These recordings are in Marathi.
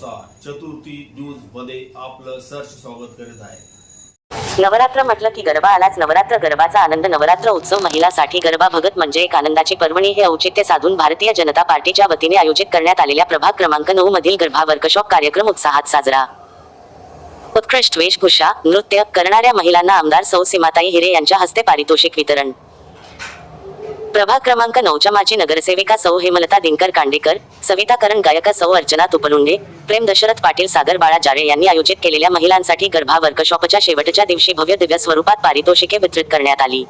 पावसा चतुर्थी न्यूजमध्ये आपलं सर्च स्वागत करीत आहे. नवरात्र म्हटलं की गरबा आलाच. नवरात्र गरबाचा आनंद नवरात्र उत्सव महिलासाठी. गरबा भगत म्हणजे एक आनंदाची पर्वणी हे औचित्य साधून भारतीय जनता पार्टीच्या वतीने आयोजित करण्यात आलेल्या प्रभाग क्रमांक नऊ मधील गरबा वर्कशॉप कार्यक्रम उत्साहात साजरा. उत्कृष्ट वेशभूषा नृत्य करणाऱ्या महिलांना आमदार सौ सीमाताई हिरे यांच्या हस्ते पारितोषिक वितरण. प्रभाग क्रमांक नऊच्या माजी नगरसेविका सौ हेमलता दिनकर कांडेकर सविताकरण गायका सौ अर्चना तुपलुंडे प्रेम दशरथ पाटील सागर बाळा जाळे यांनी आयोजित केलेल्या महिलांसाठी गर्भा वर्कशॉपच्या शेवटच्या दिवशी भव्य दिव्य स्वरूपात पारितोषिके वितरित करण्यात आली.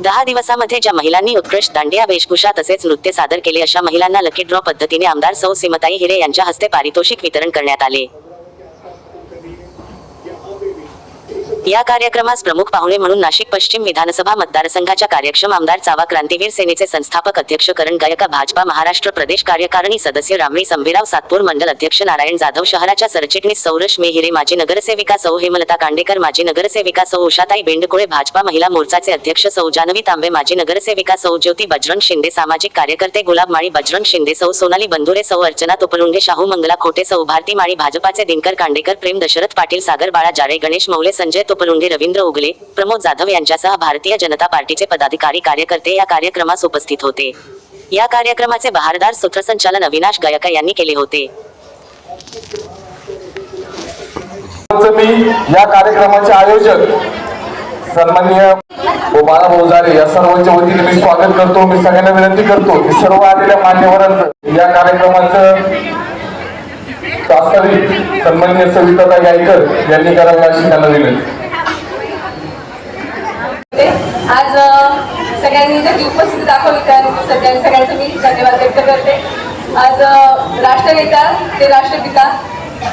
दहा दिवसामध्ये ज्या महिलांनी उत्कृष्ट दांडिया वेशभूषा तसेच नृत्य सादर केले अशा महिलांना लकी ड्रॉ पद्धतीने आमदार सौ सीमताई हिरे यांच्या हस्ते पारितोषिक वितरण करण्यात आले. या कार्यक्रमास प्रमुख पाहुणे म्हणून नाशिक पश्चिम विधानसभा मतदारसंघाच्या कार्यक्षम आमदार चावा क्रांतीवीर सेनेचे संस्थापक अध्यक्ष करण गायका भाजपा महाराष्ट्र प्रदेश कार्यकारिणी सदस्य रामणी संभीराव सातपूर मंडल अध्यक्ष नारायण जाधव शहराच्या सरचिटणीस सौरश मेहिरे माजी नगरसेविका सौ हेमलता कांडेकर माजी नगरसेविका सौ उषाताई बेंडकुळे भाजपा महिला मोर्चाचे अध्यक्ष सौ जानवी तांबे माजी नगरसेविका सौ ज्योती बजरंग शिंदे सामाजिक कार्यकर्ते गुलाब माळी बजरंग शिंदे सौ सोनाली बंधुरे सौ अर्चना तुपलुंडे शाहू मंगला खोटे सौ भारती माळी भाजपाचे दिनकर कांडेकर प्रेम दशरथ पाटील सागर बाळा जारे गणेश मौले संजय तोपरुंडे रवींद्र उगले प्रमोद जाधव यांच्यासह भारतीय जनता पार्टीचे पदाधिकारी कार्यकर्ते या कार्यक्रमास उपस्थित होते. या कार्यक्रमाचे बहारदार सूत्रसंचालन अविनाश गयका यांनी केले होते. या कार्यक्रमाचे आयोजक सन्माननीय बाळा भाऊजारे या सर्वांच्या वतीने मी स्वागत करतो. मी सगळ्यांना विनंती करतो की सर्व आलेल्या मान्यवरांचं या कार्यक्रमाचं प्रास्ताविक सन्माननीय सविता गायकर यांनी करायला अशी त्यांना विनंती. आज सगळ्यांनी इथे उपस्थिती दाखवली त्या सगळ्यांनी सगळ्यांचं मी धन्यवाद व्यक्त करते. आज राष्ट्रनेता ते राष्ट्रपिता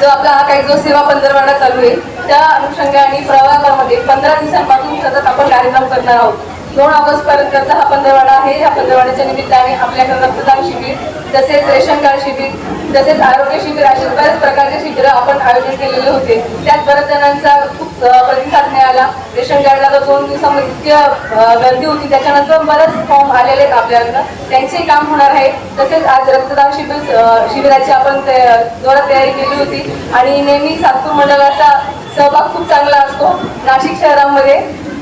जो आपला हा काही जो सेवा पंधरवाडा चालू आहे त्या अनुषंगाने प्रवाहामध्ये पंधरा दिवसांपासून सतत आपण कार्यक्रम करणार आहोत. दोन ऑगस्ट पर्यंतचा हा पंधरवाडा आहे. ह्या पंधरवाड्याच्या निमित्ताने आपल्याकडे रक्तदान शिबिर तसेच रेशन कार्ड शिबिर तसेच आरोग्य शिबिर असे बऱ्याच प्रकारचे शिबिर आपण आयोजित केलेले होते. त्यात बऱ्याच जणांचा खूप प्रतिसाद मिळाला. रेशन कार्डला तर दोन दिवसामध्ये इतकी गर्दी होती. त्याच्यानंतर बरेच फॉर्म आलेले आहेत आपल्याकडं. त्यांचेही काम होणार आहे. तसेच आज रक्तदान शिबिर शिबिराची आपण जोरात तयारी केली होती. आणि नेहमी सातपूर मंडळाचा सहभाग खूप चांगला असतो. नाशिक शहरामध्ये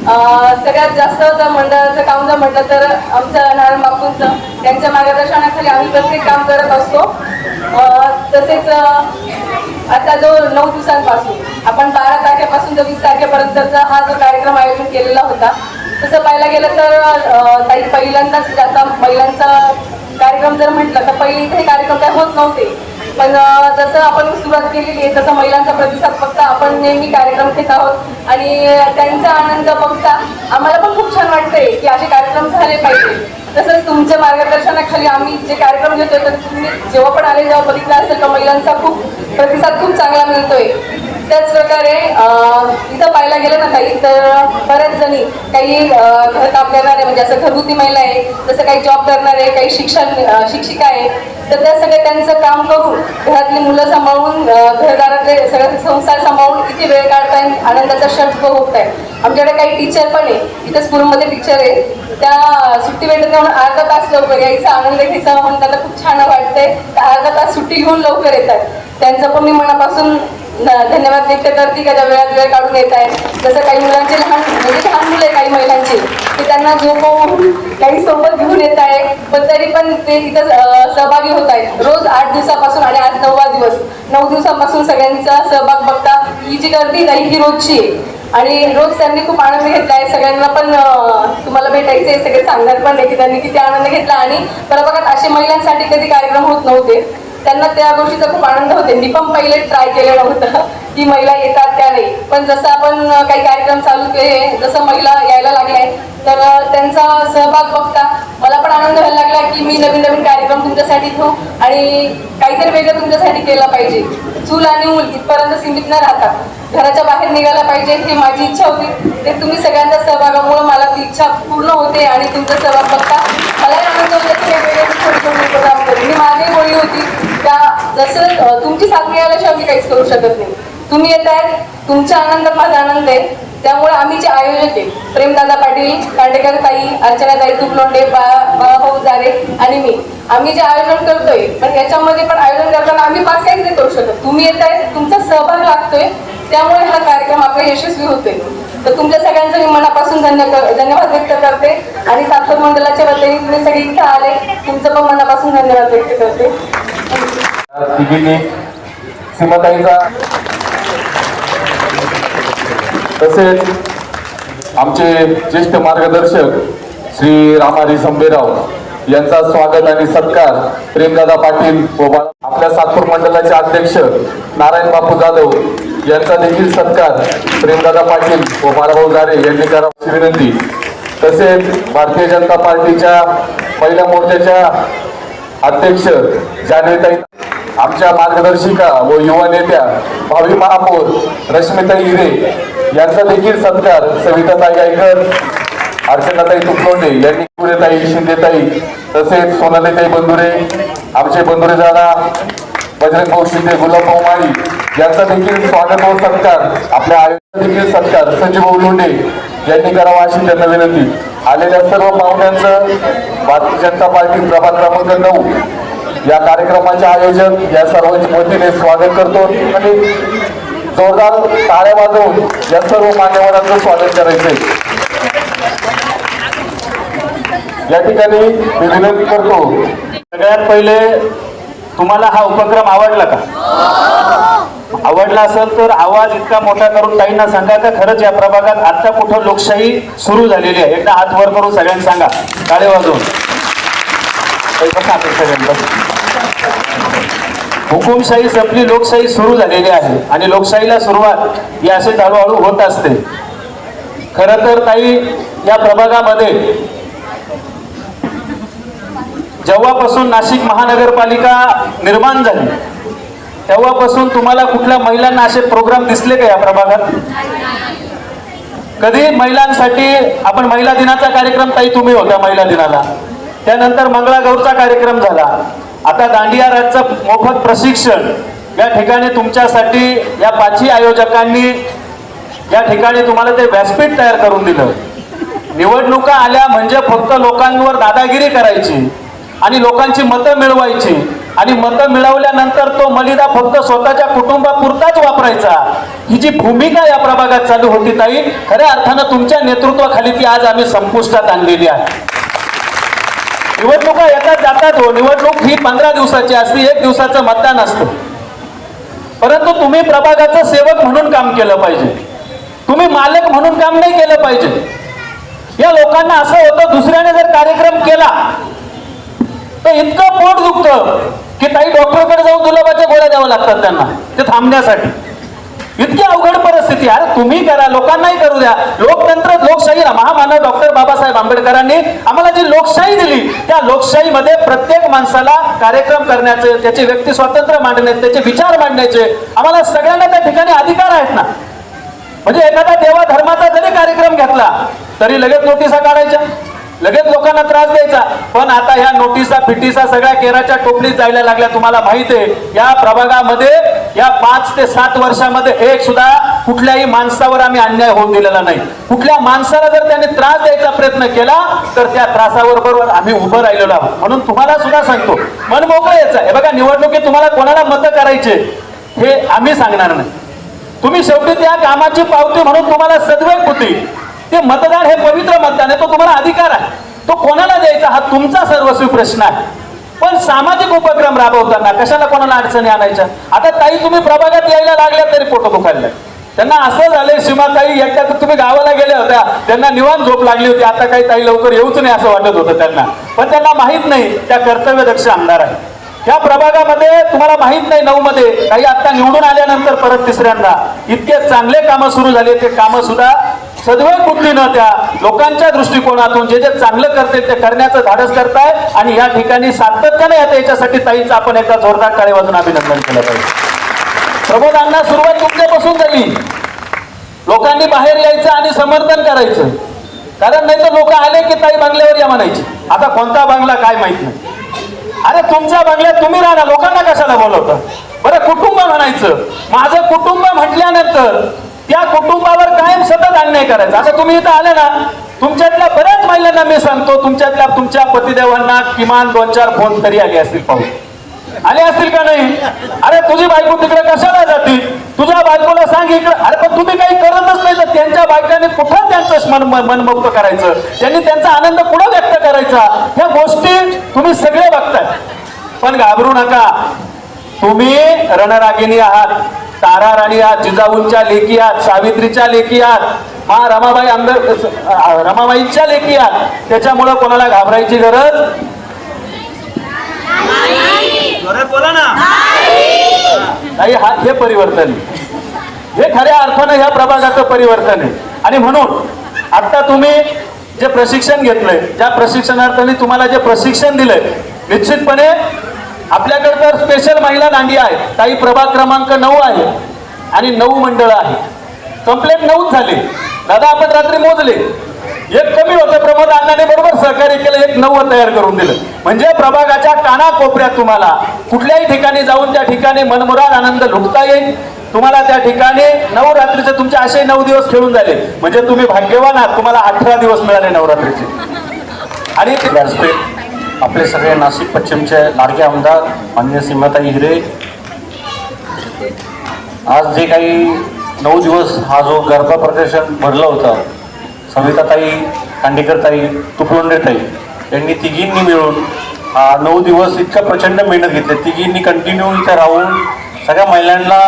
सगळ्यात जास्त जर मंडळाचं काम जर म्हटलं तर आमचं नारायण बापूंचं. त्यांच्या मार्गदर्शनाखाली आम्ही प्रत्येक काम करत असतो. तसेच आता जो नऊ दिवसांपासून आपण बारा तारखेपासून तर वीस तारखेपर्यंतचा हा जो कार्यक्रम आयोजन केलेला होता तसं पाहायला गेलं तर ताई पहिल्यांदाच आता महिलांचा कार्यक्रम जर म्हटलं तर पहिले इथे कार्यक्रम काय होत नव्हते. पण जसं आपण सुरुवात केलेली आहे तसं महिलांचा प्रतिसाद बघता आपण नेहमी कार्यक्रम घेत आहोत. आणि त्यांचा आनंद बघता आम्हाला पण खूप छान वाटतंय की असे कार्यक्रम झाले पाहिजे. तसंच तुमच्या मार्गदर्शनाखाली आम्ही जे कार्यक्रम घेतोय तर तुम्ही जेव्हा पण आले जेव्हा बघितलं असेल तर महिलांचा खूप प्रतिसाद खूप चांगला मिळतोय. त्याच प्रकारे इथं पाहायला गेलं ना काही तर बऱ्याच जणी काही घर काम करणारे म्हणजे असं घरगुती महिला आहे जसं काही जॉब करणारे काही शिक्षण शिक्षिका आहे तर त्या सगळे त्यांचं काम करून घरातली मुलं सांभाळून घरदारातले सगळं संसार सांभाळून इथे वेळ काढताय आनंदाचा शब्द होत आहे आमच्याकडे काही टीचर पण आहे. इथं स्कूलमध्ये टीचर आहे. त्या सुट्टी भेटत नाही म्हणून अर्धा तास लवकर यायचा आनंद घ्यायचा. म्हणून त्यांना खूप छान वाटतंय. त्या अर्धा तास सुट्टी घेऊन लवकर येतात. त्यांचं पण मी मनापासून धन्यवाद व्यक्त करते. का त्या वेळात वेळ काढून येत आहे. जसं काही मुलांचे लहान म्हणजे लहान मुलं आहे काही महिलांची ते त्यांना झोपवून काही सोबत घेऊन येत आहे. पण तरी पण ते तिथं सहभागी होत आहेत. रोज आठ दिवसापासून आणि आज नववा दिवस. नऊ दिवसापासून सगळ्यांचा सहभाग बघता ही जी गर्दी नाही ही रोजची आहे. आणि रोज त्यांनी खूप आनंद घेतला आहे. सगळ्यांना पण तुम्हाला भेटायचे आहे, सगळे सांगणार पण नाही की त्यांनी किती आनंद घेतला. आणि प्रभागात असे महिलांसाठी कधी कार्यक्रम होत नव्हते. त्यांना त्या गोष्टीचा खूप आनंद होते. मी पण पहिले ट्राय केलेलं होतं की महिला येतात त्या नाही पण जसं आपण काही कार्यक्रम चालू केले जसं महिला यायला लागल्या तर त्यांचा सहभाग बघता मला पण आनंद व्हायला लागला की मी नवीन नवीन कार्यक्रम तुमच्यासाठी घेऊ आणि काहीतरी वेगळं तुमच्यासाठी केला पाहिजे. चूल आणि मूल इथपर्यंत सीमित न राहता घराच्या बाहेर निघायला पाहिजे ही माझी इच्छा होती. ते तुम्ही सगळ्यांच्या सहभागामुळे मला ती इच्छा पूर्ण होते आणि तुमचा सहभाग बघता मलाही आनंद होतो की वेगवेगळे छोटे छोटे मी मागे बोलली होती का जसं तुमची साथ मिळाल्याशिवाय आम्ही काहीच करू शकत नाही. तुम्ही येत आहेत तुमच्या आनंदात माझा आनंद आहे. त्यामुळे आम्ही जे आयोजक आहे प्रेमदादा पाटील कांडेकर ताई अर्चना ताई तुपलोंडे बाळाभाऊ जारे आणि मी आम्ही जे आयोजन करतोय पण याच्यामध्ये पण आयोजन करताना आम्ही पाच काहीच नाही करू शकत. तुम्ही येत आहे तुमचा सहभाग लागतोय त्यामुळे हा कार्यक्रम आपला यशस्वी होतोय. तर तुमच्या सगळ्यांचं मी मनापासून धन्य धन्यवाद व्यक्त करते. आणि सातपूर मंडळाच्या वतीने तुम्ही सगळे इथं आले तुमचं पण मनापासून धन्यवाद व्यक्त करते. तिघींनी सीमाताईंचा. तसेच आमचे ज्येष्ठ मार्गदर्शक श्री रामारी संभेराव यांचा स्वागत आणि सत्कार प्रेमदादा पाटील व आपल्या सातपूर मंडळाचे अध्यक्ष नारायण बापू जाधव यांचा देखील सत्कार प्रेमदादा पाटील व बाळाभाऊ जारे यांनी करावा विनंती. तसेच भारतीय जनता पार्टीच्या पहिल्या मोर्चाच्या अध्यक्ष जान्हवीताई आमच्या मार्गदर्शिका व युवा नेत्या भावी महापौर रश्मिताई हिरे यांचा देखील सत्कार सविताताई गायकर अर्चनाताई तुपलोंडे यांनी पुरेताई शिंदेताई तसेच सोनालीताई बंधुरे आमचे बंधुरे दादा बजरंग भाऊ शिंदे गुलाबभाऊ माळी यांचा देखील स्वागत व सत्कार आपल्या आयोजन देखील सत्कार संजीव भाऊ लोंढे यांनी करावा अशी त्यांना विनंती. आलेल्या सर्व पाहुण्यांचं भारतीय जनता पार्टी प्रभाग क्रमांक नऊ या कार्यक्रमाचे आयोजन या सर्वांच्या वतीने स्वागत करतो आणि जोरदार टाळ्या वाजवून या सर्व मान्यवरांचं स्वागत करायचंय. या ठिकाणी मी विनंती करतो सगळ्यात पहिले तुम्हाला हा उपक्रम आवडला का? आवडला असेल तर आवाज इतका मोठा करून ताईंना सांगा का? खरंच या प्रभागात आता कुठं लोकशाही सुरू झालेली आहे? एकदा हात वर करून सगळ्यांना सांगा. टाळे वाजवून. हुकुमशाही संपली लोकशाही सुरू झालेली आहे. आणि लोकशाहीला सुरुवात ही असे हळूहळू होत असते. खरं तर ताई या प्रभागामध्ये जेव्हापासून नाशिक महानगरपालिका निर्माण झाली तेव्हापासून तुम्हाला कुठल्या महिलांना असे प्रोग्राम दिसले का या प्रभागात? कधी महिलांसाठी आपण महिला दिनाचा कार्यक्रम ताई तुम्ही होता महिला दिनाला. त्यानंतर मंगळागौरचा कार्यक्रम झाला. आता दांडिया राजचं मोफत प्रशिक्षण या ठिकाणी तुमच्यासाठी या पाचही आयोजकांनी या ठिकाणी तुम्हाला ते व्यासपीठ तयार करून दिलं. निवडणुका आल्या म्हणजे फक्त लोकांवर दादागिरी करायची आणि लोकांची मतं मिळवायची. आणि मतं मिळवल्यानंतर तो मलिदा फक्त स्वतःच्या कुटुंबापुरताच वापरायचा. ही जी भूमिका या प्रभागात चालू होती ताई खऱ्या अर्थानं तुमच्या नेतृत्वाखाली ती आज आम्ही संपुष्टात आणलेली आहे. निवडणुका येतात जातात हो. निवडणूक ही पंधरा दिवसाची असते एक दिवसाचं मतदान असतं. परंतु तुम्ही प्रभागाचं सेवक म्हणून काम केलं पाहिजे. तुम्ही मालक म्हणून काम नाही केलं पाहिजे. या लोकांना असं होतं दुसऱ्याने जर कार्यक्रम केला तर इतकं पोट दुखतं की काही डॉक्टरकडे जाऊन गुलाबाच्या गोळ्या द्याव्या लागतात त्यांना ते थांबण्यासाठी. इतकी अवघड परिस्थिती अरे तुम्ही करा लोकांनाही करू द्या. लोकतंत्र लोकशाहीला महामानव डॉक्टर बाबासाहेब आंबेडकरांनी आम्हाला जी लोकशाही दिली त्या लोकशाहीमध्ये प्रत्येक माणसाला कार्यक्रम करण्याचे त्याचे व्यक्ती स्वातंत्र्य मांडण्याचे त्याचे विचार मांडण्याचे आम्हाला सगळ्यांना त्या ठिकाणी अधिकार आहेत ना? म्हणजे एखादा देवा धर्माचा जरी कार्यक्रम घेतला तरी लगेच नोटिसा काढायच्या लगेच लोकांना त्रास द्यायचा. पण आता ह्या नोटिसा फिटीसा सगळ्या केराच्या टोपलीत जायला लागल्या तुम्हाला माहिती आहे. या प्रभागामध्ये या पाच ते सात वर्षामध्ये एक सुद्धा कुठल्याही माणसावर आम्ही अन्याय होऊन दिलेला नाही. कुठल्या माणसाला जर त्यांनी त्रास द्यायचा प्रयत्न केला तर त्या त्रासावर बरोबर आम्ही उभं राहिलेलो आहोत. म्हणून तुम्हाला सुद्धा सांगतो मन मोकळं यायचं. हे बघा निवडणुकीत तुम्हाला कोणाला मतं करायचे हे आम्ही सांगणार नाही. तुम्ही शेवटी त्या कामाची पावती म्हणून तुम्हाला सद्वेग होती ते मतदान हे पवित्र मतदान आहे तो तुम्हाला अधिकार आहे. तो कोणाला द्यायचा हा तुमचा सर्वस्वी प्रश्न आहे. पण सामाजिक उपक्रम राबवताना कशाला कोणाला अडचणी आणायच्या? आता ताई तुम्ही प्रभागात यायला लागल्या तरी पोटं दुखायला त्यांना असं झालंय सीमाताई एकदा तर तुम्ही गावाला गेल्या होत्या. त्यांना निवांत झोप लागली होती. आता काही ताई लवकर येऊच नाही असं वाटत होतं त्यांना. पण त्यांना माहीत नाही त्या कर्तव्यदक्ष आमदार आहे या प्रभागामध्ये तुम्हाला माहीत नाही नऊ मध्ये. काही आता निवडून आल्यानंतर परत तिसऱ्यांदा. इतके चांगले कामं सुरू झाले ते कामं सुद्धा सद्वय बुद्धीनं त्या लोकांच्या दृष्टिकोनातून जे जे चांगलं करते ते करण्याचं धाडस करताय आणि या ठिकाणी सातत्याने येते याच्यासाठी ताईचं आपण एकदा जोरदार टाळे वाजून अभिनंदन केलं पाहिजे. प्रबोधांना सुरुवात तुमच्यापासून झाली. लोकांनी बाहेर यायचं आणि समर्थन करायचं. कारण नाही तर लोक आले की ताई बंगल्यावर या म्हणायचे. आता कोणता बंगला काय माहीत नाही. अरे तुमच्या बंगल्यात तुम्ही राहणार लोकांना कशाला बोलवता? बरं कुटुंब म्हणायचं. माझं कुटुंब म्हटल्यानंतर त्या कुटुंबावर कायम सतत अन्याय करायचा. आता तुम्ही इथं आले ना तुमच्यातल्या बऱ्याच महिलांना मी सांगतो तुमच्यातल्या तुमच्या पतिदेवांना किमान दोन चार फोन तरी आले असतील पाहून. आले असतील का नाही? अरे तुझी बायको तिकडे कशाला जाते? तुझ्या बायकोला सांग इकडे. अरे पण तुम्ही काही करतच नाही. तर त्यांच्या बायकाने कुठं त्यांचं मन मनमुक्त करायचं? त्यांनी त्यांचा आनंद कुठं व्यक्त करायचा? ह्या गोष्टी तुम्ही सगळे बघताय. पण घाबरू नका. तुम्ही रणरागिणी आहात. तारा राणी आहात जिजाऊंच्या लेखी आहात सावित्रीच्या लेखी आहात मा रमाबाई आंबेडकर रमाबाईंच्या लेखी आहात त्याच्यामुळं कोणाला घाबरायची गरज? बोला ना. नाही हा हे परिवर्तन. हे खऱ्या अर्थानं ह्या प्रभागाचं परिवर्तन आहे. आणि म्हणून आता तुम्ही जे प्रशिक्षण घेतलंय ज्या प्रशिक्षणार्थाने तुम्हाला जे प्रशिक्षण दिलंय निश्चितपणे आपल्याकडे तर स्पेशल महिला दांडी आहे काही प्रभाग क्रमांक नऊ आहे आणि नऊ मंडळ आहे. कंप्लेंट नऊच झाले. दादा आपण रात्री मोजले. एक कमी होतं प्रमोद अण्णाने बरोबर सहकार्य केलं एक नवं तयार करून दिलं. म्हणजे प्रभागाच्या कानाकोपऱ्यात तुम्हाला कुठल्याही ठिकाणी जाऊन त्या ठिकाणी मनमुराद आनंद लुटता येईल. तुम्हाला त्या ठिकाणी नवरात्रीचे तुमचे असे नऊ दिवस खेळून झाले म्हणजे तुम्ही भाग्यवान आहात. तुम्हाला अठरा दिवस मिळाले नवरात्रीचे. आणि ते- आपले सगळे नाशिक पश्चिमचे लाडके आमदार मान्य सीमाताई हिरे. आज जे काही नऊ दिवस हा जो गरबा प्रदर्शन भरलं होतं सविताताई खांडेकरताई तुपलोंडेताई यांनी तिघींनी मिळून हा नऊ दिवस इतका प्रचंड मेहनत घेतली. तिघींनी कंटिन्यू इथं राहून सगळ्या महिलांना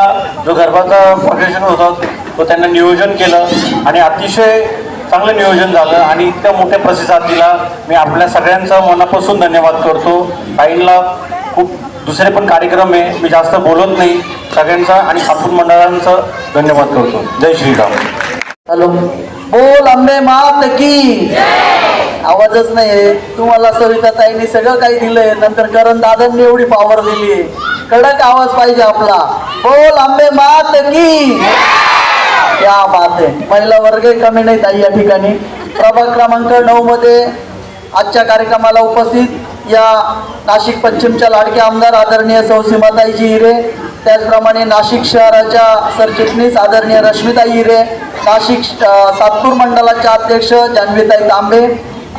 जो गरबाचा प्रदर्शन होता तो त्यांना नियोजन केलं. आणि अतिशय चांगलं नियोजन झालं आणि इतक्या मोठ्या प्रतिसाद दिला मी आपल्या सगळ्यांचा मनापासून धन्यवाद करतो. ताईंना खूप दुसरे पण कार्यक्रम आहे मी जास्त बोलत नाही. सगळ्यांचा आणि खापून मंडळांचा धन्यवाद करतो. जय श्रीराम. हॅलो. बोल आंबे मात की. आवाजच नाही तुम्हाला सविता ताईंनी सगळं काही दिलंय. नंतर करण दादांनी एवढी पावर दिली कडक आवाज पाहिजे आपला. बोल आंबे मात की. या बात. आहे महिला वर्ग कमी नाहीत आई या ठिकाणी. प्रभाग क्रमांक नऊ मध्ये आजच्या कार्यक्रमाला उपस्थित या नाशिक पश्चिमच्या लाडके आमदार आदरणीय सौ सीमाताईजी हिरे त्याचप्रमाणे नाशिक शहराच्या सरचिटणीस आदरणीय रश्मिताई हिरे नाशिक सातपूर मंडळाच्या अध्यक्ष जान्हवीताई तांबे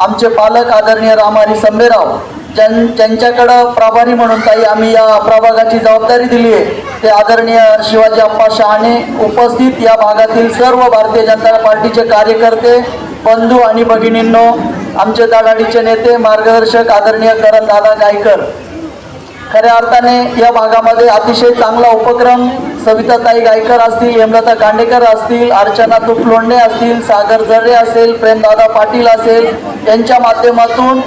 आमचे पालक आदरणीय रामहरी संभेराव ज्यां ज्यांच्याकडं प्रभारी म्हणून ताई आम्ही या प्रभागाची जबाबदारी दिली आहे. ते आदरणीय शिवाजी अप्पा शहाणे उपस्थित या भागातील सर्व भारतीय जनता पार्टीचे कार्यकर्ते बंधू आणि भगिनींनो आमचे दाडाडीचे नेते मार्गदर्शक आदरणीय करण दादा गायकर. खऱ्या अर्थाने या भागामध्ये अतिशय चांगला उपक्रम सविताताई गायकर असतील हेमलता कांडेकर असतील अर्चना तुपलोंडे असतील सागर जरे असेल प्रेमदादा पाटील असेल यांच्या माध्यमातून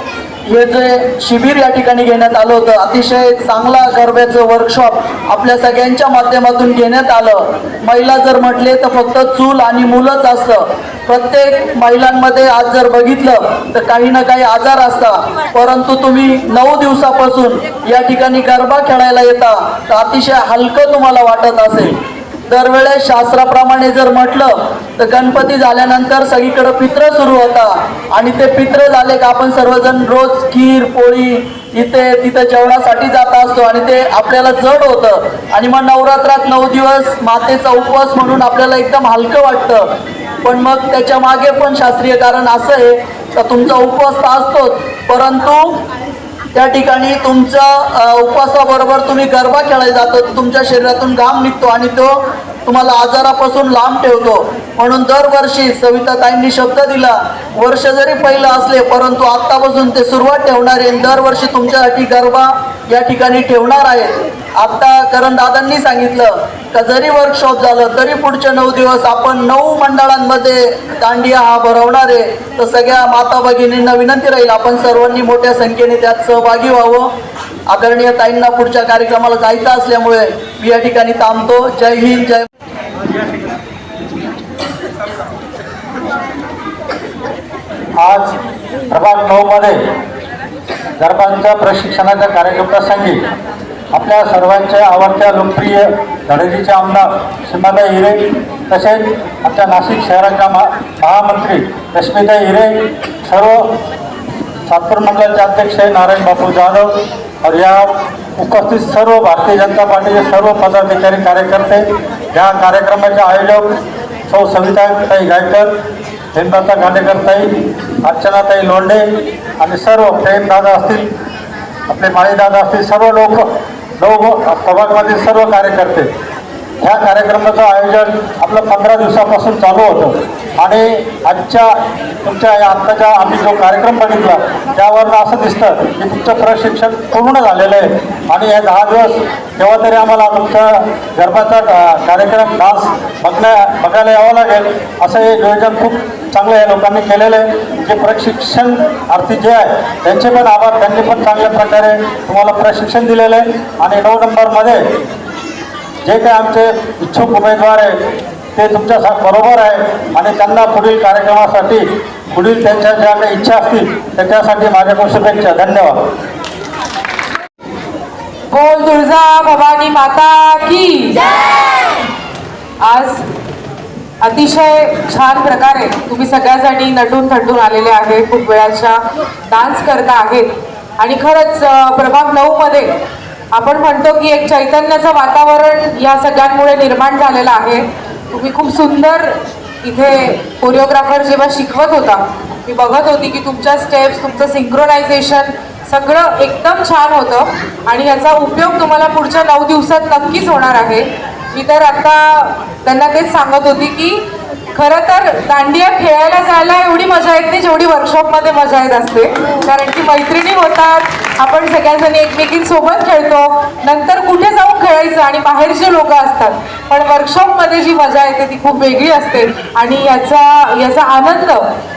हे जे शिबिर या ठिकाणी घेण्यात आलं होतं अतिशय चांगला गरब्याचं वर्कशॉप आपल्या सगळ्यांच्या माध्यमातून घेण्यात आलं. महिला जर म्हटले तर फक्त चूल आणि मुलंच असतं. प्रत्येक महिलांमध्ये आज जर बघितलं तर काही ना काही आजार असतात. परंतु तुम्ही नऊ दिवसापासून या ठिकाणी गरबा खेळायला येता तर अतिशय हलकं तुम्हाला वाटत असेल. दरवेळेस शास्त्राप्रमाणे जर म्हटलं तर गणपती झाल्यानंतर सगळीकडं पित्र सुरू होता. आणि ते पित्र झाले का आपण सर्वजण रोज खीर पोळी इथे तिथे जेवणासाठी जात असतो. आणि ते आपल्याला जड होतं. आणि मग नवरात्रात नऊ दिवस मातेचा उपवास म्हणून आपल्याला एकदम हलकं वाटतं. पण मग त्याच्यामागे पण शास्त्रीय कारण असं आहे का तुमचा उपवास तर असतोच. परंतु त्या ठिकाणी तुमच्या उपवासाबरोबर तुम्ही गरबा खेळायला जातो तुमच्या शरीरातून घाम निघतो आणि तो तुम्हाला आजारापासून लांब ठेवतो. म्हणून दरवर्षी सविताताईंनी शब्द दिला वर्ष जरी पहिलं असले परंतु आत्तापासून ते सुरुवात ठेवणारे आणि दरवर्षी तुमच्यासाठी गरबा या ठिकाणी ठेवणार आहेत आता करण दादांनी सांगितलं का जरी वर्कशॉप झालं तरी पुढचे नऊ दिवस आपण नऊ मंडळांमध्ये दांडिया हा भरवणार आहे. तर सगळ्या माता भगिनींना विनंती राहील आपण सर्वांनी मोठ्या संख्येने त्यात सहभागी व्हावं. आदरणीय ताईंना पुढच्या कार्यक्रमाला जायचं असल्यामुळे मी या ठिकाणी थांबतो. जय हिंद जय आज प्रभाग नऊमध्ये गरबांच्या प्रशिक्षणाच्या कार्यक्रमाप्रसंगी आपल्या सर्वांच्या आवडत्या लोकप्रिय धडजीचे आमदार सीमाताई हिरे तसेच आमच्या नाशिक शहराच्या महा महामंत्री रश्मिताई हिरे सर्व सातपूर मंडळाचे अध्यक्ष नारायण बापू जाधव और या उपस्थित सर्व भारतीय जनता पार्टीचे सर्व पदाधिकारी कार्यकर्ते या कार्यक्रमाचे आयोजक सौ सविताताई गायकर हेमलता गांडेकरताई अर्चनाताई लोंढे आणि सर्व प्रेमदादा असतील आपले माळीदादा असतील सर्व लोक लोक प्रभागमधील सर्व कार्यकर्ते ह्या कार्यक्रमाचं आयोजन आपलं पंधरा दिवसापासून चालू होतं. आणि आजच्या तुमच्या या आत्ताच्या आम्ही जो कार्यक्रम बघितला त्यावरनं असं दिसतं की तुमचं प्रशिक्षण पूर्ण झालेलं आहे. आणि हे दहा दिवस तेव्हा तरी आम्हाला तुमच्या गरबाचा कार्यक्रम डान्स बघण्या बघायला यावं लागेल असं हे नियोजन खूप चांगलं या लोकांनी केलेलं आहे. जे प्रशिक्षण अर्थी जे आहे त्यांचे पण आभार त्यांनी पण चांगल्या प्रकारे तुम्हाला प्रशिक्षण दिलेलं आहे. आणि नऊ नंबरमध्ये जे काही आमचे इच्छुक उमेदवार आहे ते तुमच्या सा- बरोबर आहे आणि त्यांना पुढील कार्यक्रमासाठी पुढील त्यांच्या ज्या काही इच्छा असतील त्याच्यासाठी माझ्याकडून शुभेच्छा. धन्यवाद. बोल तुळजा भवानी माता की आज अतिशय छान प्रकारे तुम्ही सगळ्याजणी नटून थटून आलेले आहे खूप वेळाच्या डान्स करता आहेत. आणि खरंच प्रभाग नऊमध्ये आपण म्हणतो की एक चैतन्याचं वातावरण या सगळ्यांमुळे निर्माण झालेलं आहे. तुम्ही खूप सुंदर इथे कोरिओग्राफर जेव्हा शिकवत होता मी बघत होती की तुमच्या स्टेप्स तुमचं सिंक्रोनायझेशन सगळं एकदम छान होतं आणि याचा उपयोग तुम्हाला पुढच्या नऊ दिवसात नक्कीच होणार आहे. मी तर आत्ता त्यांना तेच सांगत होती की खरं तर दांडिया खेळायला जायला एवढी मजा येत नाही जेवढी वर्कशॉपमध्ये मजा येत असते. कारण की मैत्रिणी होतात आपण सगळ्याजणी एकमेकींसोबत खेळतो. नंतर कुठे जाऊन खेळायचं आणि बाहेरचे लोक असतात. पण वर्कशॉपमध्ये जी मजा येते ती खूप वेगळी असते. आणि याचा याचा आनंद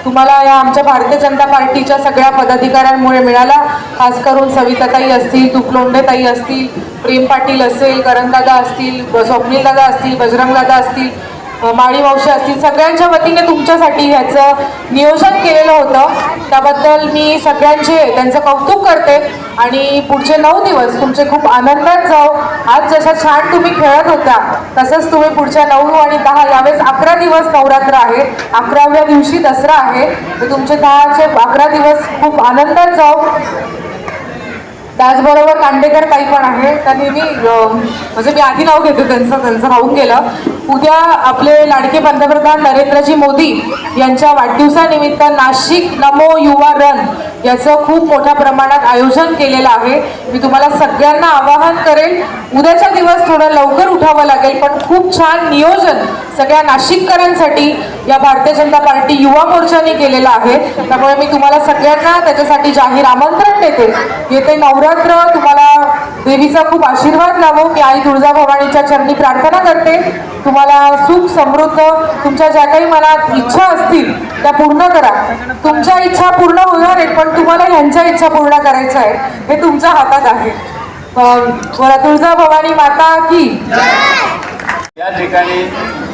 तुम्हाला या आमच्या भारतीय जनता पार्टीच्या सगळ्या पदाधिकाऱ्यांमुळे मिळाला. खास करून सविताताई असतील तुपलोंडेताई असतील प्रेम पाटील असेल करणदादा असतील स्वप्नीलदादा असतील बजरंगदादा असतील माळी मावशी असतील सगळ्यांच्या वतीने तुमच्यासाठी ह्याचं नियोजन केलेलं होतं. त्याबद्दल मी सगळ्यांचे त्यांचं कौतुक करते आणि पुढचे नऊ दिवस तुमचे खूप आनंदात जाऊ. आज जशा छान तुम्ही खेळत होता तसंच तुम्ही पुढच्या नऊ आणि दहा यावेळेस अकरा दिवस नवरात्र आहे. अकराव्या दिवशी दसरा आहे. तर तुमचे दहाचे अकरा दिवस खूप आनंदात जाऊ. त्याचबरोबर कांडेकर ताई पण आहे. त्यांनी मी म्हणजे मी आधी नाव घेतो त्यांचं त्यांचं राहून गेलं. उद्या आपले लाडके पंतप्रधान नरेंद्रजी मोदी यांच्या वाढदिवसानिमित्त नाशिक नमो युवा रन याचं खूप मोठ्या प्रमाणात आयोजन केलेलं आहे. मी तुम्हाला सगळ्यांना आवाहन करेन उद्याचा दिवस थोडं लवकर उठावं लागेल पण खूप छान नियोजन सगळ्या नाशिककरांसाठी या भारतीय जनता पार्टी युवा मोर्चाने केलेलं आहे. त्यामुळे मी तुम्हाला सगळ्यांना त्याच्यासाठी जाहीर आमंत्रण देते. येते नवरात्र तुम्हाला देवीचा खूप आशीर्वाद लावो मी आई तुळजाभवानीच्या चरणी प्रार्थना करते. तुम्हाला सुख समृद्ध तुमच्या ज्या काही मनात इच्छा असतील त्या पूर्ण करा. तुमच्या इच्छा पूर्ण होणार आहेत पण तुम्हाला ह्यांच्या इच्छा पूर्ण करायच्या आहे हे तुमच्या हातात आहे. तुळजा भवानी माता की? या ठिकाणी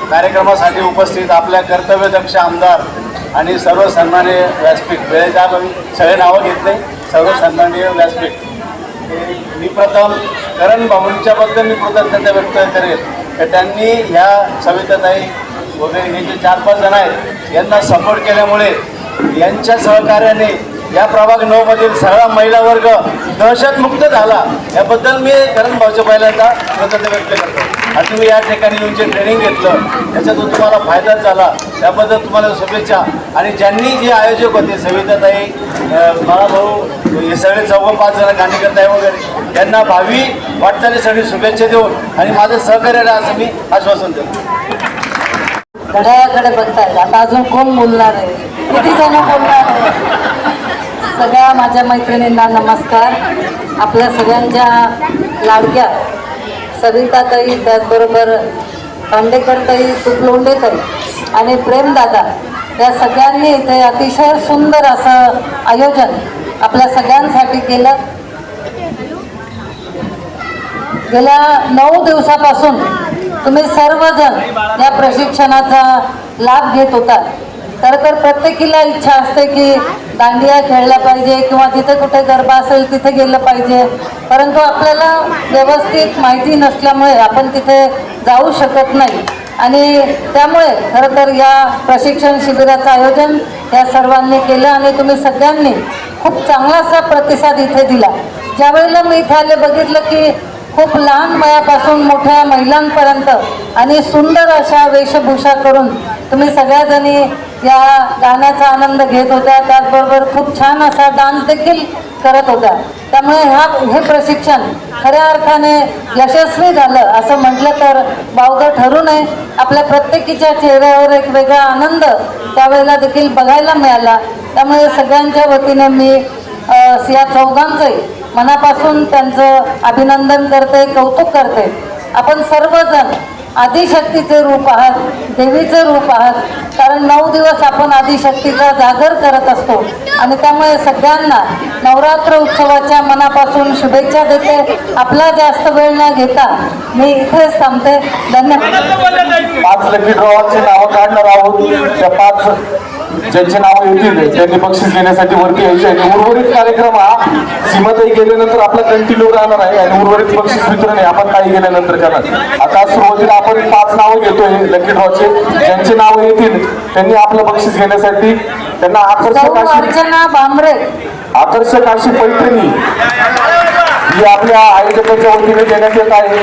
कार्यक्रमासाठी उपस्थित आपल्या कर्तव्यदक्ष आमदार आणि सर्व सन्मान्य व्यासपीठ वेळेच्या सगळे नावं घेत नाही. सर्व सन्माननीय व्यासपीठ. मी प्रथम करण बाबूंच्याबद्दल मी कृतज्ञता व्यक्त करेल. तर त्यांनी ह्या सविताताई वगैरे हे जे चार पाच जण आहेत यांना सपोर्ट केल्यामुळे यांच्या सहकार्याने या प्रभाग नऊ मधील सगळा महिला वर्ग दहशतमुक्त झाला. याबद्दल मी करण भाऊच्या पहिल्यांदा कृतज्ञ व्यक्त करतो. आणि तुम्ही या ठिकाणी येऊन जे ट्रेनिंग घेतलं त्याच्यातून तुम्हाला फायदाच झाला. त्याबद्दल तुम्हाला शुभेच्छा. आणि ज्यांनी जे आयोजक होते सविताताई अं, बाळाभाऊ हे सगळे चौघ पाच जण गांधीकरताई वगैरे त्यांना भावी वाटचालीसाठी शुभेच्छा देऊन आणि माझं सहकार्य राहा असं मी आश्वासन देतो. घड्याळाकडे बघताय. आता अजून कोण बोलणार आहे? किती जण बोलणार आहे? सगळ्या माझ्या मैत्रिणींना नमस्कार. आपल्या सगळ्यांच्या लाडक्या सविताताई त्याचबरोबर खांडेकरताई तुपलोंडेताई आणि प्रेमदादा या सगळ्यांनी इथे अतिशय सुंदर असं आयोजन आपल्या सगळ्यांसाठी केलं. गेल्या नऊ दिवसापासून तुम्ही सर्वजण या प्रशिक्षणाचा लाभ घेत होता. तर तर प्रत्येकीला इच्छा असते की दांडिया खेळला पाहिजे किंवा जिथे कुठे गरबा असेल तिथे गेलं पाहिजे. परंतु आपल्याला व्यवस्थित माहिती नसल्यामुळे आपण तिथे जाऊ शकत नाही. आणि त्यामुळे खरं तर या प्रशिक्षण शिबिराचं आयोजन या सर्वांनी केलं आणि तुम्ही सगळ्यांनी खूप चांगलासा प्रतिसाद इथे दिला. ज्यावेळेला मी इथे आले बघितलं की खूप लहान वयापासून मोठ्या महिलांपर्यंत आणि सुंदर अशा वेशभूषा करून तुम्ही सगळ्याजणी या गाण्याचा आनंद घेत होत्या. त्याचबरोबर खूप छान असा डान्स देखील करत होत्या. त्यामुळे ह्या हे प्रशिक्षण खऱ्या अर्थाने यशस्वी झालं. असं म्हटलं तर बावगं ठरू नये. आपल्या प्रत्येकीच्या चेहऱ्यावर एक वेगळा आनंद त्यावेळेला देखील बघायला मिळाला. त्यामुळे सगळ्यांच्या वतीने मी या चौघांचंही मनापासून त्यांचं अभिनंदन करते कौतुक करते. आपण सर्वजण आदिशक्तीचे रूप आहात देवीचं रूप आहात. कारण नऊ दिवस आपण आदिशक्तीचा जागर करत असतो. आणि त्यामुळे सगळ्यांना नवरात्र उत्सवाच्या मनापासून शुभेच्छा देते. आपला जास्त वेळ न घेता मी इथेच थांबते. धन्यवाद. पाच लकी ड्रॉचे नावं काढणार आहोत. त्या पाच ज्यांची नावं येतील त्यांनी बक्षीस घेण्यासाठी वरती यायचे आणि उर्वरित कार्यक्रम हा सीमाताई गेल्यानंतर आपला कंटिन्यू राहणार आहे आणि उर्वरित बक्षीस वितरण आहे आपण काही गेल्यानंतर करणार. आता सुरुवातीला आपण पाच नावं घेतोय लकी ड्रॉचे ज्यांची नावं येतील त्यांनी आपलं बक्षीस घेण्यासाठी त्यांना आकर्षक अशी आकर्षक अशी पैठणी ही आपल्या आयोजकांच्या वतीने देण्यात येत आहे.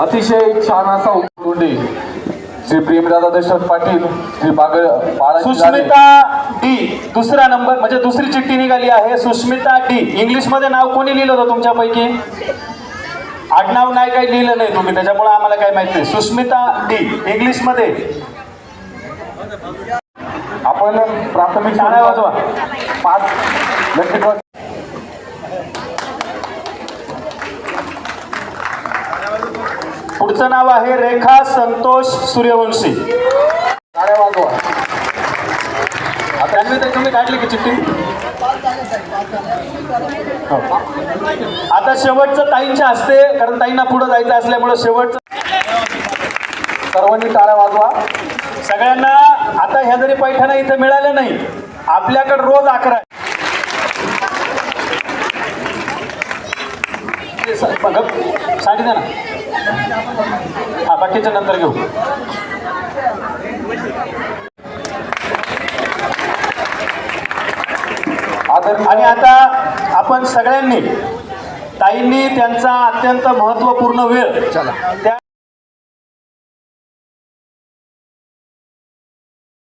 अतिशय छान असा उद्योगी श्री प्रेमदादा दशरथ पाटील श्री बागळ बाळाजी सुष्मिता डी दुसरा नंबर म्हणजे दुसरी चिठ्ठी निघाली आहे. सुष्मिता डी. इंग्लिशमध्ये नाव कोणी लिहिलं होतं तुमच्यापैकी? आडनाव नाही काही लिहिलं नाही तुम्ही त्याच्यामुळे आम्हाला काय माहीत नाही. सुष्मिता डी इंग्लिशमध्ये आपण प्राथमिक शाळा वाजवा. पाच लकी पुढचं नाव आहे रेखा संतोष सूर्यवंशी. वाजवा. आता तुम्ही काढली की चिठ्ठी? हो. आता शेवटचं ताईंच्या असते कारण ताईंना पुढे जायचं असल्यामुळे शेवटचं सर्वांनी टाळ्या वाजवा. सगळ्यांना आता ह्या जरी पैठणा इथं मिळाल्या नाही आपल्याकडे रोज अकरा आहे. स- बघ, साडी द्या ना? हा बाकीच्या नंतर घेऊ. आणि आता आपण सगळ्यांनी ताईंनी त्यांचा अत्यंत महत्त्वपूर्ण वेळ त्या